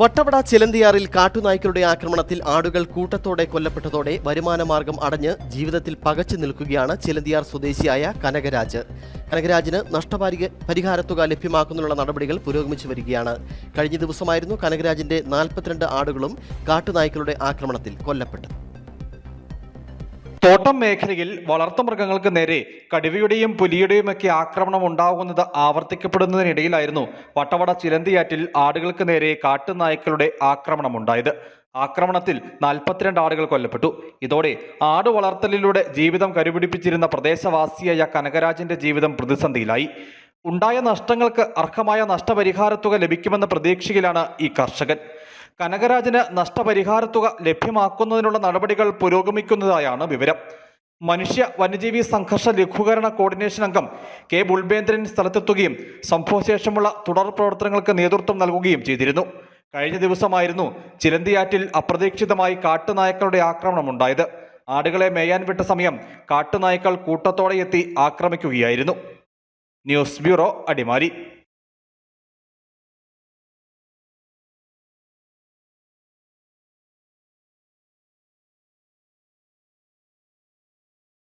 വട്ടവട ചിലന്തിയാറിൽ കാട്ടുനായ്ക്കളുടെ ആക്രമണത്തിൽ ആടുകൾ കൂട്ടത്തോടെ കൊല്ലപ്പെട്ടതോടെ വരുമാനമാർഗം അടഞ്ഞ് ജീവിതത്തിൽ പകച്ചു നിൽക്കുകയാണ് ചിലന്തിയാർ സ്വദേശിയായ കനകരാജ്. കനകരാജിന് നഷ്ടപരിക പരിഹാരത്തുക ലഭ്യമാക്കുന്നതിനുള്ള നടപടികൾ പുരോഗമിച്ചു വരികയാണ്. കഴിഞ്ഞ ദിവസമായിരുന്നു കനകരാജിന്റെ നാൽപ്പത്തിരണ്ട് ആടുകളും കാട്ടുനായ്ക്കളുടെ ആക്രമണത്തിൽ കൊല്ലപ്പെട്ടത്. തോട്ടം മേഖലയിൽ വളർത്തുമൃഗങ്ങൾക്ക് നേരെ കടുവയുടെയും പുലിയുടെയും ഒക്കെ ആക്രമണം ഉണ്ടാകുന്നത് ആവർത്തിക്കപ്പെടുന്നതിനിടയിലായിരുന്നു വട്ടവട ചിലന്തിയാറ്റിൽ ആടുകൾക്ക് നേരെ കാട്ടുനായ്ക്കളുടെ ആക്രമണം ആക്രമണമുണ്ടായത്. ആക്രമണത്തിൽ നാൽപ്പത്തിരണ്ട് ആടുകൾ കൊല്ലപ്പെട്ടു. ഇതോടെ ആട് വളർത്തലിലൂടെ ജീവിതം കരുപിടിപ്പിച്ചിരുന്ന പ്രദേശവാസിയായ കനകരാജിന്റെ ജീവിതം പ്രതിസന്ധിയിലായി. ഉണ്ടായ നഷ്ടങ്ങൾക്ക് അർഹമായ നഷ്ടപരിഹാരത്തുക ലഭിക്കുമെന്ന പ്രതീക്ഷയിലാണ് ഈ കർഷകൻ. കനകരാജിന് നഷ്ടപരിഹാരത്തുക ലഭ്യമാക്കുന്നതിനുള്ള നടപടികൾ പുരോഗമിക്കുന്നതായാണ് വിവരം. മനുഷ്യ വന്യജീവി സംഘർഷ ലഘൂകരണ കോർഡിനേഷൻ അംഗം കെ ബുൾബേന്ദ്രൻ സ്ഥലത്തെത്തുകയും സംഭവശേഷമുള്ള തുടർ പ്രവർത്തനങ്ങൾക്ക് നേതൃത്വം നൽകുകയും ചെയ്തിരുന്നു. കഴിഞ്ഞ ദിവസമായിരുന്നു ചിലന്തിയാറ്റിൽ അപ്രതീക്ഷിതമായി കാട്ടുനായ്ക്കളുടെ ആക്രമണമുണ്ടായത് ആടുകളെ മേയാൻ വിട്ട സമയം കാട്ടുനായ്ക്കൾ കൂട്ടത്തോടെ എത്തി ആക്രമിക്കുകയായിരുന്നു. News bureau Adimali.